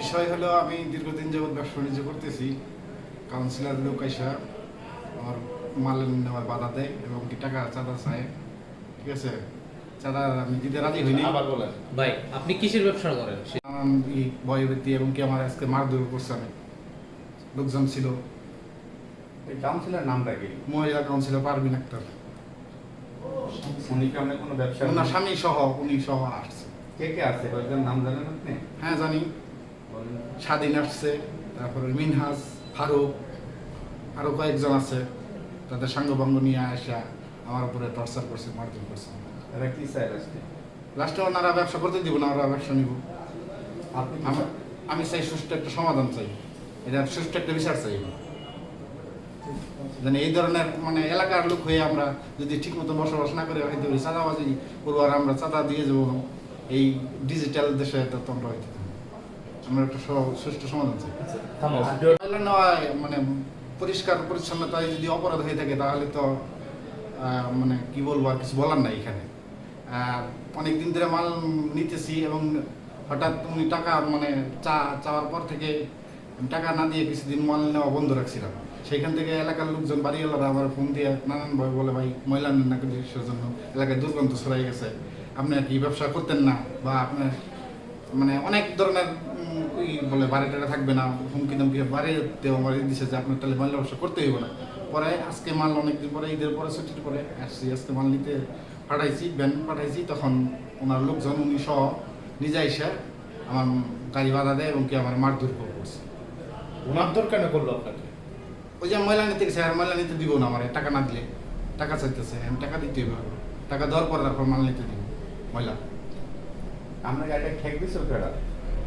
বিষয় হলো আমি দীর্ঘদিন যাবৎ ব্যবসা বাণিজ্য করতেছি। কাউন্সিলর লোক আইসা আমার মাল নেওয়ার বাধা দেয় এবং কি টাকা চাঁদা চায়। ঠিক আছে? চাঁদা আমি দিতে রাজি হইনি। আবার বলেন। ভাই আপনি কিসের ব্যবসা করেন? ভয়ভীতি এবং কি আমার আজকে মারধর করছে আমি? লোকজন ছিল। এই কাউন্সিলর নামটা কি? মহিলা কাউন্সিলর পারবিন আক্তার। উনি কি কোনো ব্যবসা ওনার স্বামী সহ উনি সহ আসছে। কে কে আছে? কয়েকজন নাম জানেন আপনি? হ্যাঁ জানি। স্বাধীন আসছে তারপরে মিনহাজ ফারুক আরও কয়েকজন আছে। তাদের সাঙ্গভঙ্গ নিয়ে আসা আমার উপরে টর্চার করছে মারধর করছে। এরা কি চাই আসছে লাস্টে ওনারা ব্যবসা করতে দিব না ওরা ব্যবসা নিব? আমি চাই সুষ্ঠু একটা সমাধান চাই। এটা সুষ্ঠু একটা বিচার চাই যেন এই ধরনের মানে এলাকার লোক হয়ে আমরা যদি ঠিক মতো বসবাস না করে হয়তো চাঁদাবাজি করব আর আমরা চাঁদা দিয়ে যাব। এই ডিজিটাল দেশে তো তো আমরা হইতে আমরা একটা সুষ্ঠু সমাধান চাই। থামো। মানে পরিষ্কার পরিচ্ছন্নতায় যদি অপরাধ হয়ে থাকে তাহলে তো মানে কি বলব আর কিছু বলার নাই এখানে। অনেক দিন ধরে মাল নিতেছি এবং হঠাৎ উনি টাকা মানে চা চাওয়ার পর থেকে টাকা না দিয়ে কিছুদিন মাল নেওয়া বন্ধ রাখছিলাম। সেখান থেকে এলাকার লোকজন বাড়িওয়ালারা আমার ফোন দিয়ে নানান ভয় বলে ভাই ময়লা নেন না কিসের জন্য। এলাকায় দুর্গন্ধ ছড়াই গেছে। আপনি আর কি ব্যবসা করতেন না বা আপনার মানে অনেক ধরনের ওই বলে বাড়িটা থাকবে না হুমকি ধমকি বাড়িতেও আমার দিছে যে আপনার তাহলে মাল ব্যবসা করতে হইব না। পরে আজকে মাল অনেকদিন পরে ঈদের পরে ছুটির পরে আসছি আজকে মাল নিতে পাঠাইছি ব্যান পাঠাইছি তখন ওনার লোকজন উনি সহ নিজে এসে আমার গাড়ি বাধা দেয় এবং কি আমার মারধর করছে মারধর কেন করল আপনাকে? ওই যে ময়লা নিতে গেছে আর ময়লা নিতে দিব না আমার টাকা না দিলে। টাকা চাইতেছে আমি টাকা দিতে হবে টাকা দেওয়ার পর তারপর মাল নিতে দিব। ময়লা। গাড়িটা ঠেক দিছিল কেডা?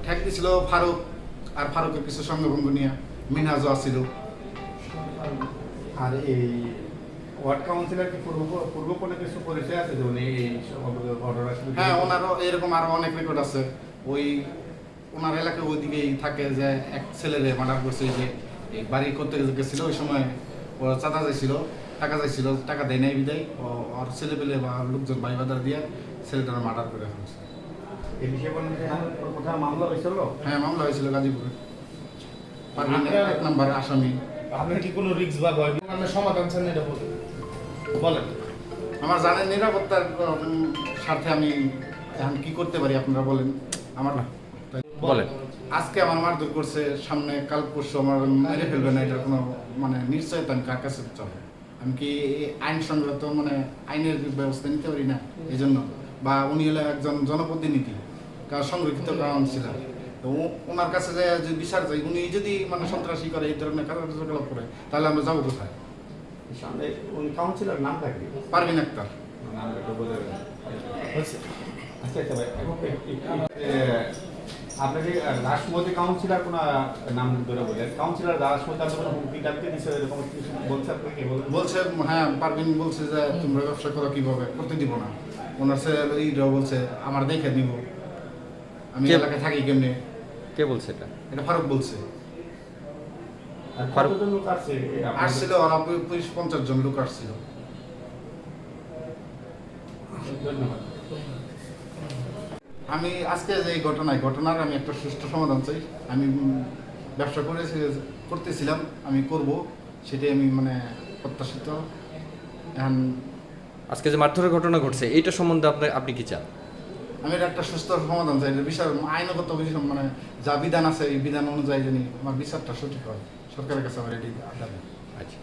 ঠেক দিছিল ফারুক আর ফারুকের কিছু সঙ্গভঙ্গ নিয়ে মিনহাজও আসছিল আর এই ওয়ার্ড কাউন্সিলর কি পূর্ব পূর্ব কোনো কিছু পরিচয় আছে যে উনি এই অর্ডার আসলে হ্যাঁ ওনারও এরকম আরও অনেক রেকর্ড আছে। ওই ওনার এলাকায় ওইদিকেই থাকে যে এক ছেলেরে মার্ডার করছে যে বাড়ি করতে গেছিল ওই সময় চাঁদা চাইছিল। টাকা চাইছিল টাকা দেয় নাই বিদায় আর ছেলে পেলে বা লোকজন ভাই বাদার দিয়ে ছেলেটার মার্ডার করে ফেলছে। এই বিষয়ে কোনো কোথাও মামলা হয়েছিল? হ্যাঁ মামলা হয়েছিল গাজীপুরে। পারভিন এক নম্বর আসামি। আপনি কি কোনো রিস্ক বা ভয়? মানে সমাধান চান এটা বলুন। বলেন। আমার জানেন নিরাপত্তার স্বার্থে আমি এখন কি করতে পারি আপনারা বলেন। আমার বলেন। আজকে আমার মারধর করছে সামনে কাল পরশু আমার মেরে ফেলবে না এটার কোনো মানে নিশ্চয়তা আমি কার কাছে চলে? আমি কি আইন সংগত মানে আইনের ব্যবস্থা নিতে পারি না? এই জন্য বা উনি হলো একজন জনপ্রতিনিধি কার সংরক্ষিত কাউন্সিলর তো ওনার কাছে যে যদি বিচার যায় উনি যদি মানে সন্ত্রাসী করে এই ধরনের কার্যকলাপ করে তাহলে আমরা যাব কোথায়? সামনে উনি কাউন্সিলর নামটা কি পারবিন আক্তার। আচ্ছা আচ্ছা ভাই আপনাকে রাষ্ট্রপতি কাউন্সিলর কোন নাম ধরে বলেন কাউন্সিলর রাষ্ট্রপতি আপনার কোনো হুমকি দিচ্ছে এরকম কিছু বলছে আপনাকে বলছে হ্যাঁ পারবিন বলছে যে তোমরা ব্যবসা করো কীভাবে? করতে দিব না। ওনার ছেলে এইটাও বলছে আমার দেখে দিব। আমি এলাকায় থাকি কেমনে? কে বলছে এটা? এটা ফারুক বলছে। ফারুক- লোক আসছে? আসছিল ওরা পঁচিশ পঞ্চাশ জন লোক আসছিল। ধন্যবাদ। আমি আজকে যে ঘটনায় ঘটনার আমি একটা সুষ্ঠু সমাধান চাই। আমি ব্যবসা করে করতেছিলাম আমি করব সেটাই আমি মানে প্রত্যাশিত। এখন আজকে যে মারধরের ঘটনা ঘটছে এইটা সম্বন্ধে আপনার আপনি কি চান? আমি এটা একটা সুস্থ সমাধান চাই এটা বিচার আইনগত বিষয় মানে যা বিধান আছে এই বিধান অনুযায়ী জানি আমার বিচারটা সঠিক হয় সরকারের কাছে আমার এটি আচ্ছা।